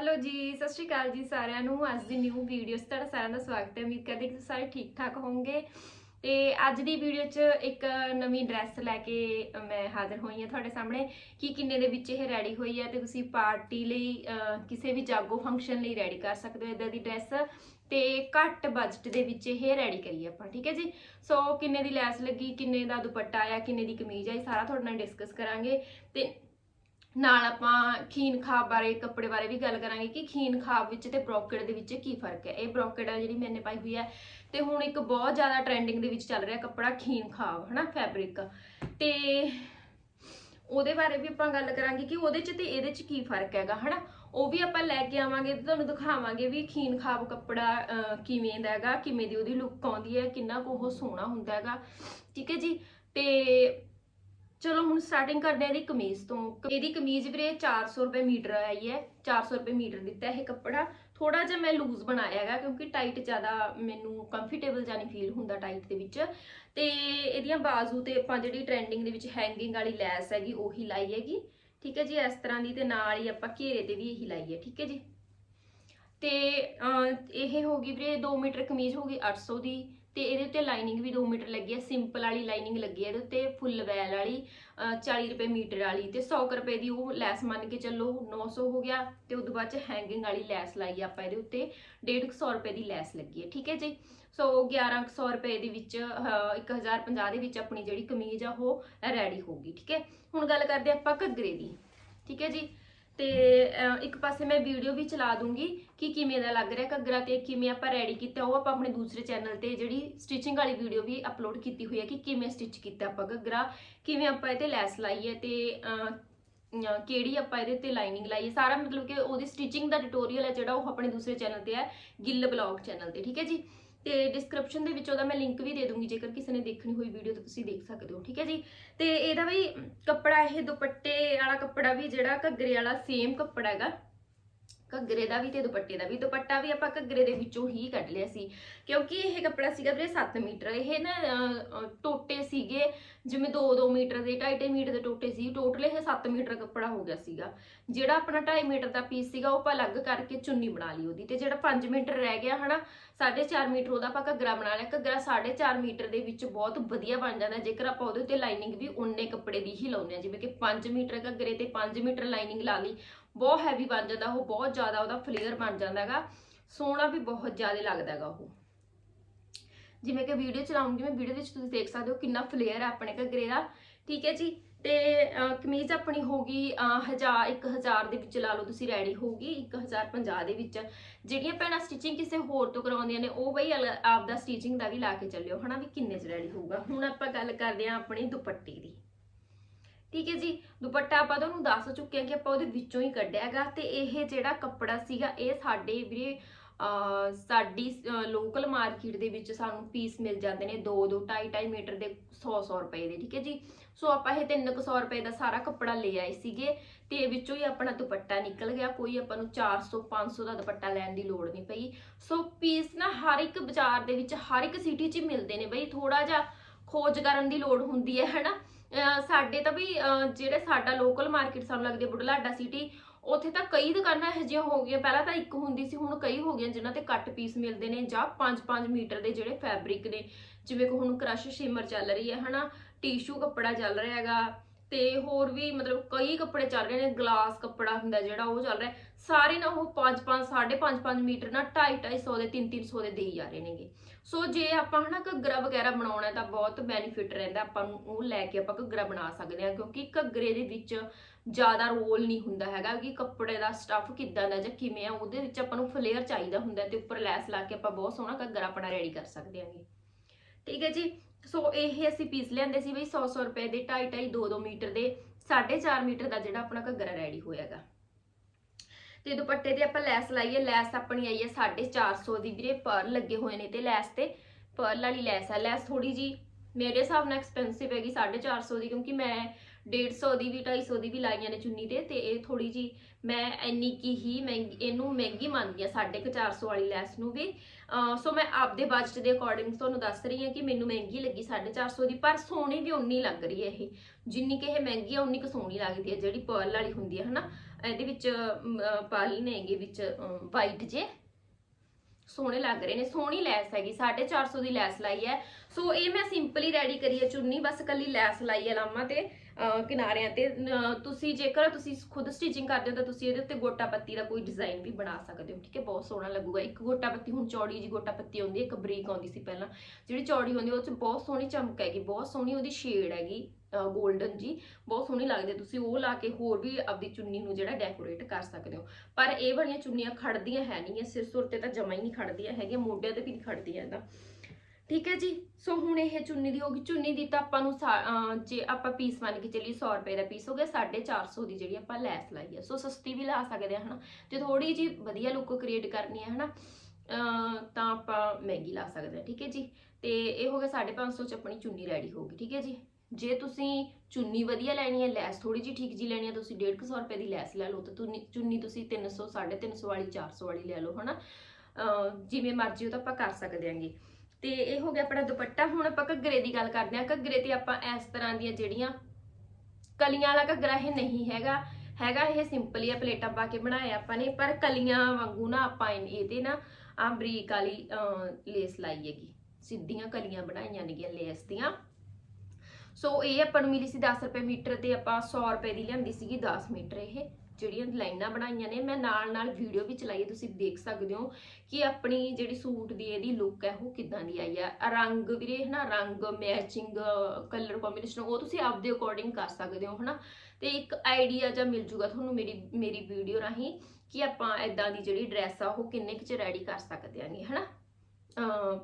Hello ਜੀ, ਸਤਿ ਸ਼੍ਰੀ ਅਕਾਲ ਜੀ ਸਾਰਿਆਂ ਨੂੰ। ਅੱਜ ਦੀ ਨਿਊ ਵੀਡੀਓ 'ਚ ਤੁਹਾਡਾ ਸਾਰਿਆਂ ਦਾ ਸਵਾਗਤ ਹੈ। ਉਮੀਦ ਕਰਦੇ ਕਿ ਤੁਸੀਂ ਸਾਰੇ ਠੀਕ ਠਾਕ ਹੋਵੋਗੇ। ਤੇ ਅੱਜ ਦੀ ਵੀਡੀਓ 'ਚ ਇੱਕ ਨਵੀਂ ਡਰੈਸ ਲੈ ਕੇ ਮੈਂ ਹਾਜ਼ਰ ਹੋਈ ਹਾਂ ਤੁਹਾਡੇ ਸਾਹਮਣੇ। ਕਿ ਕਿੰਨੇ ਦੇ ਵਿੱਚ ਇਹ ਰੈਡੀ ਹੋਈ ਹੈ ਤੇ ਤੁਸੀਂ ਪਾਰਟੀ ਲਈ ਕਿਸੇ ਵੀ ਜਾਗੋ ਫੰਕਸ਼ਨ ਲਈ ਰੈਡੀ ਕਰ ਸਕਦੇ ਹੋ ਇਦਾਂ ਦੀ ਡਰੈਸ ਤੇ ਘੱਟ ਬਜਟ ਦੇ ਵਿੱਚ ਇਹ ਰੈਡੀ ਕਰੀਏ ਆਪਾਂ, ਠੀਕ ਹੈ ਜੀ? ਸੋ ਕਿੰਨੇ ਦੀ ਲੈਸ ਲੱਗੀ, ਕਿੰਨੇ ਦਾ ਦੁਪੱਟਾ ਆਇਆ, ਕਿੰਨੇ ਦੀ ਕਮੀਜ਼ ਆਈ, ਸਾਰਾ ਤੁਹਾਡੇ ਨਾਲ ਡਿਸਕਸ ਕਰਾਂਗੇ। ਤੇ ਨਾਲ ਆਪਾਂ ਖੀਨ ਖਾਬ ਬਾਰੇ, ਕੱਪੜੇ ਬਾਰੇ ਵੀ ਗੱਲ ਕਰਾਂਗੇ ਕਿ ਖੀਨ ਖਾਬ ਵਿੱਚ ਤੇ ਬ੍ਰੋਕੇਡ ਦੇ ਵਿੱਚ ਕੀ ਫ਼ਰਕ ਹੈ। ਇਹ ਬ੍ਰੋਕੇਡ ਆ ਜਿਹੜੀ ਮੈਨੇ ਪਾਈ ਹੋਈ ਹੈ ਤੇ ਹੁਣ ਇੱਕ ਬਹੁਤ ਜ਼ਿਆਦਾ ਟ੍ਰੈਂਡਿੰਗ ਦੇ ਵਿੱਚ ਚੱਲ ਰਿਹਾ ਕੱਪੜਾ ਖੀਨ ਖਾਬ, ਹਨਾ ਫੈਬਰਿਕ ਤੇ ਉਹਦੇ ਬਾਰੇ ਵੀ ਆਪਾਂ ਗੱਲ ਕਰਾਂਗੇ ਕਿ ਉਹਦੇ 'ਚ ਤੇ ਇਹਦੇ 'ਚ ਕੀ ਫ਼ਰਕ ਹੈਗਾ, ਹਨਾ। ਉਹ ਵੀ ਆਪਾਂ ਲੈ ਕੇ ਆਵਾਂਗੇ ਤੇ ਤੁਹਾਨੂੰ ਦਿਖਾਵਾਂਗੇ ਵੀ ਖੀਨ ਖਾਬ ਕੱਪੜਾ ਕਿਵੇਂ ਦਾ ਹੈਗਾ, ਕਿਵੇਂ ਦੀ ਉਹਦੀ ਲੁੱਕ ਆਉਂਦੀ ਹੈ, ਕਿੰਨਾ ਕੁ ਉਹ ਸੋਹਣਾ ਹੁੰਦਾ ਹੈਗਾ। ਠੀਕ ਹੈ ਜੀ? ਤੇ ਚਲੋ ਹੁਣ ਸਟਾਰਟਿੰਗ ਕਰਦੇ ਹਾਂ ਇਹਦੀ ਕਮੀਜ਼ ਤੋਂ। ਇਹਦੀ ਕਮੀਜ਼ ਵੀਰੇ 400 ਰੁਪਏ ਮੀਟਰ ਆਈ ਹੈ 400 ਰੁਪਏ ਮੀਟਰ ਦਿੱਤਾ ਇਹ ਕੱਪੜਾ। ਥੋੜਾ ਜਿਹਾ ਮੈਂ ਲੂਜ਼ ਬਣਾਇਆ ਹੈਗਾ ਕਿਉਂਕਿ ਟਾਈਟ ਜ਼ਿਆਦਾ ਮੈਨੂੰ ਕੰਫਰਟੇਬਲ ਜਾਨੀ ਫੀਲ ਹੁੰਦਾ ਟਾਈਟ ਦੇ ਵਿੱਚ। ਤੇ ਇਹਦੀਆਂ ਬਾਜ਼ੂ ਤੇ ਆਪਾਂ ਜਿਹੜੀ ਟ੍ਰੈਂਡਿੰਗ ਦੇ ਵਿੱਚ ਹੈਂਗਿੰਗ ਵਾਲੀ ਲੈਸ ਹੈਗੀ, ਉਹੀ ਲਾਈ ਹੈਗੀ। ਠੀਕ ਹੈ ਜੀ, ਇਸ ਤਰ੍ਹਾਂ ਦੀ ਤੇ ਨਾਲ ਹੀ ਆਪਾਂ ਘੇਰੇ ਤੇ ਵੀ ਇਹੀ ਲਾਈ ਹੈ, ਠੀਕ ਹੈ ਜੀ। ਤੇ ਇਹ ਹੋ ਗਈ ਵੀਰੇ 2 ਮੀਟਰ ਕਮੀਜ਼ ਹੋ ਗਈ 800 ਦੀ। ਤੇ ਇਹਦੇ ਉੱਤੇ ਲਾਈਨਿੰਗ ਵੀ 2 ਮੀਟਰ ਲੱਗੀ ਹੈ ਸਿੰਪਲ ਵਾਲੀ ਲਾਈਨਿੰਗ ਲੱਗੀ ਹੈ ਇਹਦੇ ਉੱਤੇ ਫੁੱਲ ਵੈਲ ਵਾਲੀ ਅਹ 40 ਰੁਪਏ ਮੀਟਰ ਵਾਲੀ ਤੇ 100 ਕੁ ਰੁਪਏ ਦੀ ਉਹ ਲੈਸ ਮੰਨ ਕੇ ਚੱਲੋ 900 ਹੋ ਗਿਆ ਤੇ ਤੋਂ ਬਾਅਦ ਚ ਹੈਂਗਿੰਗ ਵਾਲੀ ਲੈਸ ਲਾਈ ਆਪਾਂ ਇਹਦੇ ਉੱਤੇ 150 ਰੁਪਏ ਦੀ ਲੈਸ ਲੱਗੀ ਹੈ ਠੀਕ ਹੈ ਜੀ? ਸੋ 1100 ਰੁਪਏ ਦੇ ਵਿੱਚ ਅਹ, 1050 ਦੇ ਵਿੱਚ ਆਪਣੀ ਜਿਹੜੀ ਕਮੀਜ਼ ਆ ਉਹ ਰੈਡੀ ਹੋਊਗੀ ਠੀਕ ਹੈ? ਹੁਣ ਗੱਲ ਕਰਦੇ ਆਪਾਂ ਘੱਗਰੇ ਦੀ ਠੀਕ ਹੈ ਜੀ? ਤੇ ਇੱਕ ਪਾਸੇ ਮੈਂ ਵੀਡੀਓ ਵੀ ਚਲਾ ਦੂੰਗੀ ਕਿ ਕਿਵੇਂ ਦਾ ਲੱਗ ਰਿਹਾ ਘੱਗਰਾ ਤੇ ਕਿਵੇਂ ਆਪਾਂ ਰੈਡੀ ਕੀਤਾ, ਉਹ ਆਪਾਂ ਆਪਣੇ ਦੂਸਰੇ ਚੈਨਲ ਤੇ ਜਿਹੜੀ ਸਟਿਚਿੰਗ ਵਾਲੀ ਵੀਡੀਓ ਵੀ ਅਪਲੋਡ ਕੀਤੀ ਹੋਈ ਹੈ ਕਿ ਕਿਵੇਂ ਸਟਿਚ ਕੀਤਾ ਆਪਾਂ ਘੱਗਰਾ, ਕਿਵੇਂ ਆਪਾਂ ਇਹ ਤੇ ਲੈਸ ਲਾਈ ਹੈ ਤੇ ਕਿਹੜੀ ਆਪਾਂ ਇਹਦੇ ਤੇ ਲਾਈਨਿੰਗ ਲਾਈ ਹੈ ਸਾਰਾ ਮਤਲਬ ਕਿ ਉਹਦੀ ਸਟਿਚਿੰਗ ਦਾ ਟਿਊਟੋਰੀਅਲ ਹੈ ਜਿਹੜਾ ਉਹ ਆਪਣੇ ਦੂਸਰੇ ਚੈਨਲ ਤੇ ਹੈ, ਗਿੱਲ ਬਲੌਗ ਚੈਨਲ ਤੇ, ਠੀਕ ਹੈ ਜੀ? ਤੇ ਡਿਸਕ੍ਰਿਪਸ਼ਨ ਦੇ ਵਿੱਚ ਉਹਦਾ ਮੈਂ ਲਿੰਕ ਵੀ ਦੇ ਦੂੰਗੀ, ਜੇਕਰ ਕਿਸੇ ਨੇ ਦੇਖਣੀ ਹੋਈ ਵੀਡੀਓ ਤਾਂ ਤੁਸੀਂ ਦੇਖ ਸਕਦੇ ਹੋ, ਠੀਕ ਹੈ ਜੀ? ਤੇ ਇਹਦਾ ਵੀ ਕੱਪੜਾ, ਇਹ ਦੁਪੱਟੇ ਵਾਲਾ ਕੱਪੜਾ ਵੀ ਜਿਹੜਾ ਘੱਗਰੇ ਵਾਲਾ ਸੇਮ ਕੱਪੜਾ ਹੈਗਾ। ਘੱਗਰੇ ਦਾ ਵੀ ਤੇ ਦੁਪੱਟੇ ਦਾ ਵੀ, ਦੁਪੱਟਾ ਵੀ ਆਪਾਂ ਘੱਗਰੇ ਦੇ ਵਿੱਚੋਂ ਹੀ ਕੱਢ ਲਿਆ ਸੀ। ਕਿਉਂਕਿ ਇਹ ਕੱਪੜਾ ਸੀਗਾ ਵੀਰੇ 7 ਮੀਟਰ, ਇਹ ਨਾ ਟੋਟੇ ਸੀਗੇ, ਜਿਵੇਂ 2-2 ਮੀਟਰ ਦੇ 2.5 ਮੀਟਰ ਦੇ ਟੋਟੇ ਸੀ, ਟੋਟਲ ਇਹ 7 ਮੀਟਰ ਕੱਪੜਾ ਹੋ ਗਿਆ ਸੀਗਾ। ਜਿਹੜਾ ਆਪਣਾ 2.5 ਮੀਟਰ ਦਾ ਪੀਸ ਸੀਗਾ, ਉਹ ਆਪਾਂ ਅਲੱਗ ਕਰਕੇ ਚੁੰਨੀ ਬਣਾ ਲਈ ਉਹਦੀ ਤੇ ਜਿਹੜਾ 5 ਮੀਟਰ ਰਹਿ ਗਿਆ ਹਨਾ 4.5 ਮੀਟਰ ਉਹਦਾ ਆਪਾਂ ਘੱਗਰਾ ਬਣਾ ਲਿਆ। ਘੱਗਰਾ 4.5 ਮੀਟਰ ਦੇ ਵਿੱਚ ਬਹੁਤ ਵਧੀਆ ਬਣ ਜਾਂਦਾ, ਜੇਕਰ ਆਪਾਂ ਉਹਦੇ ਉੱਤੇ ਲਾਈਨਿੰਗ ਵੀ ਉਨੇ ਕੱਪੜੇ ਦੀ ਹੀ ਲਾਉਂਦੇ ਆ ਜਿਵੇਂ ਕਿ 5 ਮੀਟਰ ਘੱਗਰੇ ਤੇ 5 ਮੀਟਰ ਲਾਈਨਿੰਗ ਲਾ ਲਈ ਬਹੁਤ ਹੈਵੀ ਬਣ ਜਾਂਦਾ, ਉਹ ਬਹੁਤ ਜ਼ਿਆਦਾ ਉਹਦਾ ਫਲੇਅਰ ਬਣ ਜਾਂਦਾ ਹੈਗਾ। ਸੋਹਣਾ ਵੀ ਬਹੁਤ ਜ਼ਿਆਦਾ ਲੱਗਦਾ ਹੈਗਾ ਉਹ। ਜਿਵੇਂ ਕਿ ਵੀਡੀਓ ਚਲਾਉਂਗੀ ਮੈਂ ਵੀਡੀਓ ਵਿੱਚ ਤੁਸੀਂ ਦੇਖ ਸਕਦੇ ਹੋ ਕਿੰਨਾ ਫਲੇਅਰ ਹੈ ਆਪਣੇ ਘੱਗਰੇ ਦਾ ਠੀਕ ਹੈ ਜੀ? ਤੇ ਕਮੀਜ਼ ਆਪਣੀ ਹੋਗੀ 1000 1000 ਦੇ ਵਿੱਚ ਲਾ ਲਓ ਤੁਸੀਂ ਰੈਡੀ ਹੋਗੀ 1050 ਦੇ ਵਿੱਚ। ਜਿਹੜੀਆਂ ਭੈਣਾਂ ਸਟਿਚਿੰਗ ਕਿਸੇ ਹੋਰ ਤੋਂ ਕਰਾਉਂਦੀਆਂ ਨੇ, ਉਹ ਬਈ ਅਲ- ਆਪਦਾ ਸਟਿਚਿੰਗ ਦਾ ਵੀ ਲਾ ਕੇ ਚੱਲਿਓ, ਹਨਾ ਵੀ ਕਿੰਨੇ ਚ ਰੈਡੀ ਹੋਊਗਾ। ਹੁਣ ਆਪਾਂ ਗੱਲ ਕਰਦੇ ਹਾਂ ਆਪਣੀ ਦੁਪੱਟੇ ਦੀ। ਠੀਕ ਹੈ ਜੀ? ਦੁਪੱਟਾ ਆਪਾਂ ਤੁਹਾਨੂੰ ਦੱਸ ਚੁੱਕੇ ਹਾਂ ਕਿ ਆਪਾਂ ਉਹਦੇ ਵਿੱਚੋਂ ਹੀ ਕੱਢਿਆ ਹੈਗਾ ਤੇ ਇਹ ਜਿਹੜਾ ਕੱਪੜਾ ਸੀਗਾ ਇਹ ਸਾਡੇ ਵੀਰੇ ਅਹ, ਸਾਡੀ ਲੋਕਲ ਮਾਰਕੀਟ ਦੇ ਵਿੱਚ ਸਾਨੂੰ ਪੀਸ ਮਿਲ ਜਾਂਦੇ ਨੇ 2 2 2.5 2.5 ਮੀਟਰ ਦੇ 100 100 ਰੁਪਏ ਦੇ ਠੀਕ ਹੈ ਜੀ? ਸੋ ਆਪਾਂ ਇਹ 300 ਰੁਪਏ ਦਾ ਸਾਰਾ ਕੱਪੜਾ ਲੈ ਆਏ ਸੀਗੇ ਤੇ ਵਿੱਚੋਂ ਹੀ ਆਪਣਾ ਦੁਪੱਟਾ ਨਿਕਲ ਗਿਆ। ਕੋਈ ਆਪਾਂ ਨੂੰ 400 500 ਦਾ ਦੁਪੱਟਾ ਲੈਣ ਦੀ ਲੋੜ ਨਹੀਂ ਪਈ। ਸੋ ਪੀਸ ਨਾ ਹਰ ਇੱਕ ਬਾਜ਼ਾਰ ਦੇ ਵਿੱਚ ਹਰ ਇੱਕ ਸਿਟੀ 'ਚ ਮਿਲਦੇ ਨੇ ਬਈ। ਥੋੜਾ ਜਿਹਾ ਖੋਜ ਕਰਨ ਦੀ ਲੋੜ ਹੁੰਦੀ ਹੈ ਹਨਾ? ਸਾਡੇ ਤਾਂ ਵੀ ਜਿਹੜੇ ਸਾਡਾ ਲੋਕਲ ਮਾਰਕੀਟ ਸਾਨੂੰ ਲੱਗਦੀ ਬੁਢਲਾਡਾ ਸਿਟੀ ਉੱਥੇ ਤਾਂ ਕਈ ਦੁਕਾਨਾਂ ਇਹੋ ਜਿਹੀਆਂ ਹੋ ਗਈਆਂ। ਪਹਿਲਾਂ ਤਾਂ ਇੱਕ ਹੁੰਦੀ ਸੀ, ਹੁਣ ਕਈ ਹੋ ਗਈਆਂ ਜਿਨ੍ਹਾਂ ਤੇ ਕੱਟ ਪੀਸ ਮਿਲਦੇ ਨੇ ਜਾਂ 5-5 ਮੀਟਰ ਦੇ ਜਿਹੜੇ ਫੈਬਰਿਕ ਨੇ। ਜਿਵੇਂ ਕਿ ਹੁਣ ਕ੍ਰਸ਼ ਸ਼ਿਮਰ ਚੱਲ ਰਹੀ ਹੈ, ਹਨਾ? ਟਿਸ਼ੂ ਕੱਪੜਾ ਚੱਲ ਰਿਹਾ ਹੈਗਾ। ਤੇ ਹੋਰ ਵੀ ਮਤਲਬ ਕਈ ਕੱਪੜੇ ਚੱਲ ਰਹੇ ਨੇ, ਗਲਾਸ ਕੱਪੜਾ ਹੁੰਦਾ ਜਿਹੜਾ ਉਹ ਚੱਲ ਰਿਹਾ। ਸਾਰੇ ਨਾ ਉਹ 5-5 5.5 ਮੀਟਰ ਨਾ 2.5 ਦੇ 3-300 ਦੇ ਦੇਈ ਜਾ ਰਹੇ ਨੇਗੇ। ਸੋ ਜੇ ਆਪਾਂ ਹਨਾ ਘੱਗਰਾ ਵਗੈਰਾ ਬਣਾਉਣਾ ਤਾਂ ਬਹੁਤ ਬੈਨੀਫਿਟ ਰਹਿੰਦਾ। ਆਪਾਂ ਨੂੰ ਉਹ ਲੈ ਕੇ ਆਪਾਂ ਘੱਗਰਾ ਬਣਾ ਸਕਦੇ ਹਾਂ, ਕਿਉਂਕਿ ਘੱਗਰੇ ਦੇ ਵਿੱਚ ਜ਼ਿਆਦਾ ਰੋਲ ਨਹੀਂ ਹੁੰਦਾ ਹੈਗਾ ਕਿ ਕੱਪੜੇ ਦਾ ਸਟੱਫ ਕਿੱਦਾਂ ਦਾ ਜਾਂ ਕਿਵੇਂ ਆ। ਉਹਦੇ ਵਿੱਚ ਆਪਾਂ ਨੂੰ ਫਲੇਅਰ ਚਾਹੀਦਾ ਹੁੰਦਾ ਤੇ ਉੱਪਰ ਲੈਸ ਲਾ ਕੇ ਆਪਾਂ ਬਹੁਤ ਸੋਹਣਾ ਘੱਗਰਾ ਆਪਣਾ ਰੈਡੀ ਕਰ ਸਕਦੇ ਹਾਂਗੇ। ਠੀਕ ਹੈ ਜੀ? ਸੋ ਇਹ ਅਸੀਂ ਪੀਸ ਲਿਆਂਦੇ ਸੀ ਬਈ 100 100 ਰੁਪਏ ਦੇ 2.5 2.5 ਮੀਟਰ ਦੇ 4.5 ਮੀਟਰ ਦਾ ਜਿਹੜਾ ਆਪਣਾ ਘੱਗਰਾ ਰੈਡੀ ਹੋਇਆਗਾ। ਤੇ ਦੁਪੱਟੇ ਤੇ ਆਪਾਂ ਲੈਸ ਲਾਈਏ, ਲੈਸ ਆਪਣੀ ਆਈ ਹੈ 450 ਦੀ ਵੀਰੇ, ਪਰ ਲੱਗੇ ਹੋਏ ਨੇ ਤੇ ਲੈਸ ਤੇ। ਪਰਲ ਵਾਲੀ ਲੈਸ ਹੈ ਲੈਸ ਥੋੜੀ ਜੀ ਮੇਰੇ ਹਿਸਾਬ ਨਾਲ ਐਕਸਪੈਂਸਿਵ ਹੈਗੀ 450 ਦੀ, ਕਿਉਂਕਿ ਮੈਂ 150 ਦੀ ਵੀ 250 ਦੀ ਵੀ ਲਾਈਆਂ ਨੇ ਚੁੰਨੀ ਤੇ ਤੇ ਇਹ ਥੋੜੀ ਜੀ ਮੈਂ ਇੰਨੀ ਕੀ ਹੀ ਮਹਿੰਗੀ ਇਹਨੂੰ ਮਹਿੰਗੀ ਮੰਨਦੀ ਆ 450 ਵਾਲੀ ਲੈਸ ਨੂੰ ਵੀ। ਸੋ ਮੈਂ ਆਪਦੇ ਬਜਟ ਦੇ ਅਕੋਰਡਿੰਗ ਤੁਹਾਨੂੰ ਦੱਸ ਰਹੀ ਹਾਂ ਕਿ ਮੈਨੂੰ ਮਹਿੰਗੀ ਲੱਗੀ 450 ਦੀ ਪਰ ਸੋਹਣੀ ਵੀ ਉਨੀ ਲੱਗ ਰਹੀ ਹੈ ਇਹ। ਜਿੰਨੀ ਕਿ ਇਹ ਮਹਿੰਗੀ ਆ ਉਨੀ ਕੁ ਸੋਹਣੀ ਲੱਗਦੀ ਹੈ ਜਿਹੜੀ ਪਰਲ ਵਾਲੀ ਹੁੰਦੀ ਹੈ ਹਨਾ? ਇਹਦੇ ਵਿੱਚ ਅਮ, ਨੇਗੇ ਵਿੱਚ ਵਾਈਟ ਜੇ। ਸੋਹਣੇ ਲੱਗ ਰਹੇ ਨੇ ਸੋਹਣੀ ਲੈਸ ਹੈਗੀ 450 ਦੀ ਲੈਸ ਲਾਈ ਹੈ। ਸੋ ਇਹ ਮੈਂ ਸਿੰਪਲੀ ਰੈਡੀ ਕਰੀ ਹੈ ਚੁੰਨੀ, ਬਸ ਕੱਲੀ ਲੈਸ ਲਾਈ ਹੈ ਲਾਮਾ ਤੇ ਕਿਨਾਰਿਆਂ ਤੇ। ਤੁਸੀਂ ਜੇਕਰ ਤੁਸੀਂ ਖੁਦ ਸਟਿਚਿੰਗ ਕਰਦੇ ਹੋ ਤਾਂ ਤੁਸੀਂ ਇਹਦੇ ਉੱਤੇ ਗੋਟਾ ਪੱਤੀ ਦਾ ਕੋਈ ਡਿਜ਼ਾਈਨ ਵੀ ਬਣਾ ਸਕਦੇ ਹੋ, ਠੀਕ ਹੈ? ਬਹੁਤ ਸੋਹਣਾ ਲੱਗੂਗਾ। ਇੱਕ ਗੋਟਾ ਪੱਤੀ, ਹੁਣ ਚੌੜੀ ਜੀ ਗੋਟਾ ਪੱਤੀ ਆਉਂਦੀ ਹੈ, ਇੱਕ ਬਰੀਕ ਆਉਂਦੀ ਸੀ ਪਹਿਲਾਂ। ਜਿਹੜੀ ਚੌੜੀ ਹੁੰਦੀ ਉਹ 'ਚ ਬਹੁਤ ਸੋਹਣੀ ਚਮਕ ਹੈਗੀ, ਬਹੁਤ ਸੋਹਣੀ ਉਹਦੀ ਸ਼ੇਡ ਹੈਗੀ 골ਡਨ ਜੀ ਬਹੁਤ ਸੋਹਣੀ ਲੱਗਦੀ ਤੁਸੀਂ ਉਹ ਲਾ ਕੇ ਹੋਰ ਵੀ ਆਪਦੀ ਚੁੰਨੀ ਨੂੰ ਜਿਹੜਾ ਡੈਕੋਰੇਟ ਕਰ ਸਕਦੇ ਹੋ। ਪਰ ਇਹ ਵਾਲੀਆਂ ਚੁੰਨੀਆਂ ਖੜਦੀਆਂ ਹੈ ਨਹੀਂ ਸਿਰ ਸੁਰ ਤੇ ਤਾਂ ਜਮਾ ਹੀ ਨਹੀਂ ਖੜਦੀਆਂ ਹੈਗੀਆਂ, ਮੋਢਿਆਂ ਤੇ ਵੀ ਨਹੀਂ ਖੜਦੀਆਂ ਇਹਦਾ। ਠੀਕ ਹੈ ਜੀ? ਸੋ ਹੁਣ ਇਹ ਚੁੰਨੀ ਦੀ ਹੋ ਗਈ। ਚੁੰਨੀ ਦੀ ਤਾਂ ਆਪਾਂ ਨੂੰ ਸਾ- ਜੇ ਆਪਾਂ ਪੀਸ ਮੰਨ ਕੇ ਚੱਲੀ 100 ਰੁਪਏ ਦਾ ਪੀਸ ਹੋ ਗਿਆ 450 ਦੀ ਜਿਹੜੀ ਆਪਾਂ ਲੈਸ ਲਾਈ ਹੈ। ਸੋ ਸਸਤੀ ਵੀ ਲਾ ਸਕਦੇ ਆ ਹਨਾ? ਜੇ ਥੋੜੀ ਜੀ ਵਧੀਆ ਲੁੱਕ ਕ੍ਰੀਏਟ ਕਰਨੀ ਹੈ, ਹਨਾ? ਤਾਂ ਆਪਾਂ ਮਹਿੰਗੀ ਲਾ ਸਕਦੇ ਆ ਠੀਕ ਹੈ ਜੀ? ਤੇ ਇਹ ਹੋ ਗਿਆ 550 ਚ ਆਪਣੀ ਚੁੰਨੀ ਰੈਡੀ ਹੋ ਗਈ, ਠੀਕ ਹੈ ਜੀ? ਜੇ ਤੁਸੀਂ ਚੁੰਨੀ ਵਧੀਆ ਲੈਣੀ ਹੈ, ਲੈਸ ਥੋੜੀ ਜੀ ਠੀਕ ਜੀ ਲੈਣੀ ਹੈ, ਤੁਸੀਂ 150 ਰੁਪਏ ਦੀ ਲੈਸ ਲੈ ਲਓ ਤੇ ਤੁੰਨੀ- ਚੁੰਨੀ ਤੁਸੀਂ 300 350 ਵਾਲੀ 400 ਵਾਲੀ ਲੈ ਲਓ, ਹਨਾ? ਅਹ ਜਿਵੇਂ ਮਰਜ਼ੀ ਉਹ ਤਾਂ ਆਪਾਂ ਕਰ ਸਕਦੇ ਆਂਗੇ ਤੇ ਇਹ ਹੋ ਗਿਆ ਆਪਣਾ ਦੁਪੱਟਾ। ਹੁਣ ਆਪਾਂ ਘੱਗਰੇ ਦੀ ਗੱਲ ਕਰਦੇ ਹਾਂ। ਘੱਗਰੇ ਤੇ ਆਪਾਂ ਇਸ ਤਰ੍ਹਾਂ ਦੀਆਂ ਜਿਹੜੀਆਂ ਕਲੀਆਂ ਵਾਲਾ ਘੱਗਰਾ ਇਹ ਨਹੀਂ ਹੈਗਾ। ਹੈਗਾ ਇਹ ਸਿੰਪਲ ਹੀ ਆ ਪਲੇਟਾਂ ਪਾ ਕੇ ਬਣਾਇਆ ਆਪਾਂ ਨੇ। ਪਰ ਕਲੀਆਂ ਵਾਂਗੂ ਨਾ ਆਪਾਂ ਇਹਦੇ ਨਾ ਆ ਬਰੀਕ ਵਾਲੀ ਲੇਸ ਲਾਈ ਹੈਗੀ। ਸਿੱਧੀਆਂ ਕਲੀਆਂ ਬਣਾਈਆਂ ਨੇਗੀਆਂ ਲੇਸ ਦੀਆਂ। ਸੋ ਇਹ ਆਪਾਂ ਨੂੰ ਮਿਲੀ ਸੀ 10 ਰੁਪਏ ਮੀਟਰ ਤੇ ਆਪਾਂ 100 ਰੁਪਏ ਦੀ ਲਿਆਂਦੀ ਸੀਗੀ 10 ਮੀਟਰ ਇਹ। ਜਿਹੜੀਆਂ ਲਾਈਨਾਂ ਬਣਾਈਆਂ ਨੇ, ਮੈਂ ਨਾਲ ਨਾਲ ਵੀਡੀਓ ਵੀ ਚਲਾਈ ਤੁਸੀਂ ਦੇਖ ਸਕਦੇ ਹੋ ਕਿ ਆਪਣੀ ਜਿਹੜੀ ਸੂਟ ਦੀ ਇਹਦੀ ਲੁੱਕ ਹੈ, ਉਹ ਕਿਦਾਂ ਦੀ ਆਈ ਹੈ ਰੰਗ ਵੀਰੇ, ਹਨਾ, ਰੰਗ ਮੈਚਿੰਗ ਕਲਰ ਕੰਬੀਨੇਸ਼ਨ ਉਹ ਤੁਸੀਂ ਆਪਦੇ ਅਕੋਰਡਿੰਗ ਕਰ ਸਕਦੇ ਹੋ, ਹਨਾ। ਤੇ ਇੱਕ ਆਈਡੀਆ ਜਾਂ ਮਿਲ ਜੂਗਾ ਤੁਹਾਨੂੰ ਮੇਰੀ ਮੇਰੀ ਵੀਡੀਓ ਰਾਹੀਂ ਕਿ ਆਪਾਂ ਇਦਾਂ ਦੀ ਜਿਹੜੀ ਡਰੈਸ ਆ, ਉਹ ਕਿੰਨੇ ਕੁ ਚ ਰੈਡੀ ਕਰ ਸਕਦੇ ਆਂਗੇ, ਹਨਾ। ਅਹ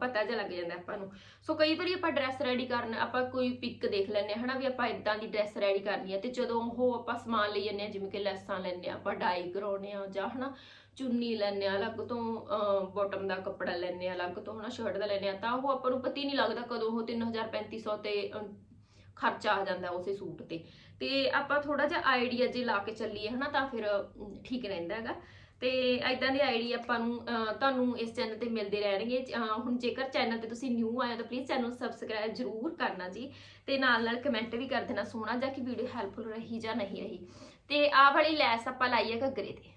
ਪਤਾ ਜਿਹਾ ਲੱਗ ਜਾਂਦਾ ਆਪਾਂ ਨੂੰ। ਸੋ ਕਈ ਵਾਰੀ ਆਪਾਂ ਡਰੈਸ ਰੈਡੀ ਕਰਨ ਆਪਾਂ ਕੋਈ ਪਿਕ ਦੇਖ ਲੈਂਦੇ ਹਾਂ ਹਨਾ ਵੀ ਆਪਾਂ ਇਦਾਂ ਦੀ ਡਰੈਸ ਰੈਡੀ ਕਰਨੀ ਹੈ ਤੇ ਜਦੋਂ ਉਹ ਆਪਾਂ ਸਮਾਨ ਲਈ ਜਾਂਦੇ ਹਾਂ ਜਿਵੇਂ ਕਿ ਲੈਸਾਂ ਲੈਂਦੇ ਹਾਂ ਆਪਾਂ ਡਾਈ ਕਰਾਉਣੇ ਆ ਜਾਂ ਹਨਾ ਚੁੰਨੀ ਲੈਂਦੇ ਆ ਅਲੱਗ ਤੋਂ ਬਾਟਮ ਦਾ ਕੱਪੜਾ ਲੈਂਦੇ ਆ ਅਲੱਗ ਤੋਂ ਹਨਾ ਸ਼ਰਟ ਦਾ ਲੈਂਦੇ ਆ ਤਾਂ ਉਹ ਆਪਾਂ ਨੂੰ ਪਤਾ ਹੀ ਨਹੀਂ ਲੱਗਦਾ ਕਦੋਂ ਉਹ 3000 3500 ਤੇ ਅਮ, ਖਰਚਾ ਆ ਜਾਂਦਾ ਉਸੇ ਸੂਟ ਤੇ। ਤੇ ਆਪਾਂ ਥੋੜਾ ਜਿਹਾ ਆਈਡੀਆ ਜੇ ਲਾ ਕੇ ਚੱਲੀਏ ਹਨਾ ਤਾਂ ਫਿਰ ਠੀਕ ਰਹਿੰਦਾ ਹੈਗਾ। ਤੇ ਐਦਾਂ ਦੇ ਆਈਡੀਆ ਆਪਾਂ ਨੂੰ ਤੁਹਾਨੂੰ ਇਸ ਚੈਨਲ ਤੇ ਮਿਲਦੇ ਰਹਿਣਗੇ। ਹੁਣ ਜੇਕਰ ਚੈਨਲ ਤੇ ਤੁਸੀਂ ਨਿਊ ਆਏ ਹੋ ਤਾਂ ਪਲੀਜ਼ ਚੈਨਲ ਨੂੰ ਸਬਸਕ੍ਰਾਈਬ ਜ਼ਰੂਰ ਕਰਨਾ ਜੀ। ਤੇ ਨਾਲ ਨਾਲ ਕਮੈਂਟ ਵੀ ਕਰ ਦੇਣਾ ਸੋਹਣਾ ਜਾਂ ਕਿ ਵੀਡੀਓ ਹੈਲਪਫੁਲ ਰਹੀ ਜਾਂ ਨਹੀਂ ਰਹੀ। ਤੇ ਆਹ ਵਾਲੀ ਲੈਸ ਆਪਾਂ ਲਾਈ ਹੈ ਘੱਗਰੇ ਤੇ।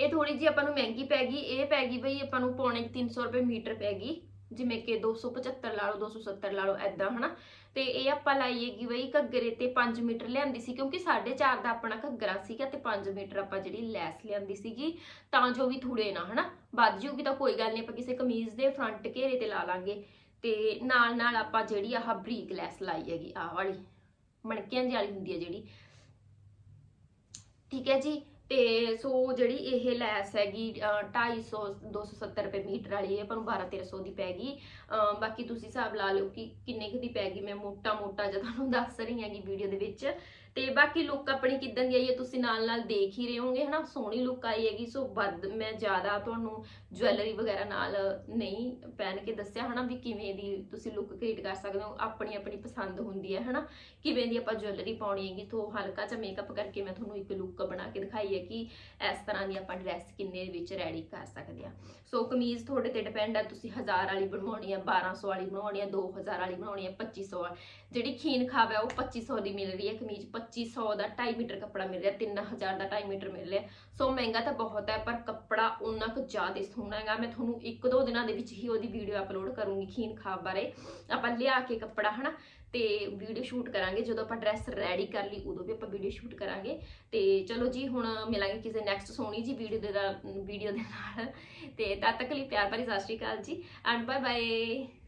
ਇਹ ਥੋੜੀ ਜੀ ਆਪਾਂ ਨੂੰ ਮਹਿੰਗੀ ਪੈ ਗਈ। ਇਹ ਪੈ ਗਈ ਬਈ ਆਪਾਂ ਨੂੰ ਪੌਣੇ 300 ਰੁਪਏ ਮੀਟਰ ਪੈ ਗਈ। ਜਿਵੇਂ ਕਿ 275 ਲਾ ਲਓ 270 ਲਾ ਲਓ ਐਦਾਂ ਹਨਾ? ਤੇ ਇਹ ਆਪਾਂ ਲਾਈਏਗੀ ਬਈ ਘੱਗਰੇ ਤੇ 5 ਮੀਟਰ ਲਿਆਂਦੀ ਸੀ, ਕਿਉਂਕਿ 4.5 ਦਾ ਆਪਣਾ ਘੱਗਰਾ ਸੀਗਾ ਤੇ 5 ਮੀਟਰ ਆਪਾਂ ਜਿਹੜੀ ਲੈਸ ਲਿਆਂਦੀ ਸੀਗੀ, ਤਾਂ ਜੋ ਵੀ ਥੁੜੇ ਨਾ, ਹਨਾ? ਵੱਧ ਜੂਗੀ ਤਾਂ ਕੋਈ ਗੱਲ ਨਹੀਂ ਆਪਾਂ ਕਿਸੇ ਕਮੀਜ਼ ਦੇ ਫਰੰਟ ਘੇਰੇ ਤੇ ਲਾ ਲਾਂਗੇ। ਤੇ ਨਾਲ ਨਾਲ ਆਪਾਂ ਜਿਹੜੀ ਆਹ ਬਰੀਕ ਲੈਸ ਲਾਈ ਹੈਗੀ ਆਹ ਵਾਲੀ, ਮਣਕਿਆਂ ਜਿਹੀ ਵਾਲੀ ਹੁੰਦੀ ਹੈ ਜਿਹੜੀ। ਠੀਕ ਹੈ ਜੀ? ਤੇ ਸੋ ਜਿਹੜੀ ਇਹ ਲੈਸ ਹੈਗੀ, ਅਹ 250 270 ਰੁਪਏ ਮੀਟਰ ਵਾਲੀ, ਇਹ ਆਪਾਂ ਨੂੰ 12 1300 ਦੀ ਪੈ ਗਈ। ਬਾਕੀ ਤੁਸੀਂ ਹਿਸਾਬ ਲਾ ਲਓ ਕਿ ਕਿੰਨੇ ਕੁ ਦੀ ਪੈ ਗਈ, ਮੈਂ ਮੋਟਾ ਮੋਟਾ ਜਿਹਾ ਤੁਹਾਨੂੰ ਦੱਸ ਰਹੀ ਹੈਗੀ ਵੀਡੀਓ ਦੇ ਵਿੱਚ। ਤੇ ਬਾਕੀ ਲੁੱਕ ਆਪਣੀ ਕਿਦਾਂ ਦੀ ਆਈ ਹੈ ਤੁਸੀਂ ਨਾਲ ਨਾਲ ਦੇਖ ਹੀ ਰਹੇ ਹੋਗੇ ਹਨਾ? ਸੋਹਣੀ ਲੁੱਕ ਆਈ ਹੈਗੀ, ਸੋ ਵੱਧ ਮੈਂ ਜ਼ਿਆਦਾ ਤੁਹਾਨੂੰ ਜੁਐਲਰੀ ਵਗੈਰਾ ਨਾਲ ਨਹੀਂ ਪਹਿਨ ਕੇ ਦੱਸਿਆ, ਹਨਾ? ਵੀ ਕਿਵੇਂ ਦੀ ਤੁਸੀਂ ਲੁੱਕ ਕ੍ਰੀਏਟ ਕਰ ਸਕਦੇ ਹੋ, ਆਪਣੀ ਆਪਣੀ ਪਸੰਦ ਹੁੰਦੀ ਹੈ, ਹਨਾ? ਕਿਵੇਂ ਦੀ ਆਪਾਂ ਜੁਐਲਰੀ ਪਾਉਣੀ ਹੈਗੀ, ਤੋਂ ਹਲਕਾ ਜਿਹਾ ਮੇਕਅਪ ਕਰਕੇ ਮੈਂ ਤੁਹਾਨੂੰ ਇੱਕ ਲੁੱਕ ਬਣਾ ਕੇ ਦਿਖਾਈ ਹੈ ਕਿ ਇਸ ਤਰ੍ਹਾਂ ਦੀ ਆਪਾਂ ਡਰੈਸ ਕਿੰਨੇ ਵਿੱਚ ਰੈਡੀ ਕਰ ਸਕਦੇ ਆ ਸੋ ਕਮੀਜ਼ ਤੁਹਾਡੇ ਤੇ ਡਿਪੈਂਡ ਹੈ, ਤੁਸੀਂ 1000 ਵਾਲੀ ਬਣਵਾਉਣੀ ਹੈ 1200 ਵਾਲੀ ਬਣਵਾਉਣੀ ਹੈ 2000 ਵਾਲੀ ਬਣਾਉਣੀ ਹੈ 2500 ਵਾਲੀ। ਜਿਹੜੀ ਖੀਨ ਖਾਬ ਹੈ ਉਹ 2500 ਦੀ ਮਿਲ ਰਹੀ ਹੈ ਕਮੀਜ਼ 2500 ਦਾ 2.5 ਮੀਟਰ ਕੱਪੜਾ ਮਿਲ ਰਿਹਾ 3000 ਦਾ 2.5 ਮੀਟਰ ਮਿਲ ਰਿਹਾ ਸੋ ਮਹਿੰਗਾ ਤਾਂ ਬਹੁਤ ਹੈ ਪਰ ਕੱਪੜਾ ਉਨਾ ਕੁ ਜ਼ਿਆਦਾ ਸੋਹਣਾ ਹੈਗਾ ਮੈਂ ਤੁਹਾਨੂੰ ਇੱਕ ਦੋ ਦਿਨਾਂ ਦੇ ਵਿੱਚ ਹੀ ਉਹਦੀ ਵੀਡੀਓ ਅਪਲੋਡ ਕਰੂੰਗੀ ਖੀਨ ਖਾਬ ਬਾਰੇ ਆਪਾਂ ਲਿਆ ਕੇ ਕੱਪੜਾ ਹਨਾ ਤੇ ਵੀਡੀਓ ਸ਼ੂਟ ਕਰਾਂਗੇ ਜਦੋਂ ਆਪਾਂ ਡਰੈਸ ਰੈਡੀ ਕਰ ਲਈ ਉਦੋਂ ਵੀ ਆਪਾਂ ਵੀਡੀਓ ਸ਼ੂਟ ਕਰਾਂਗੇ ਤੇ ਚਲੋ ਜੀ ਹੁਣ ਮਿਲਾਂਗੇ ਕਿਸੇ ਨੈਕਸਟ ਸੋਹਣੀ ਜੀ ਵੀਡੀਓ ਦੇ ਨਾਲ ਵੀਡੀਓ ਦੇ ਨਾਲ ਤੇ ਤਦ ਤੱਕ ਲਈ ਪਿਆਰ ਭਰੀ ਸਤਿ ਸ਼੍ਰੀ ਅਕਾਲ ਜੀ ਐਂਡ ਬਾਏ ਬਾਏ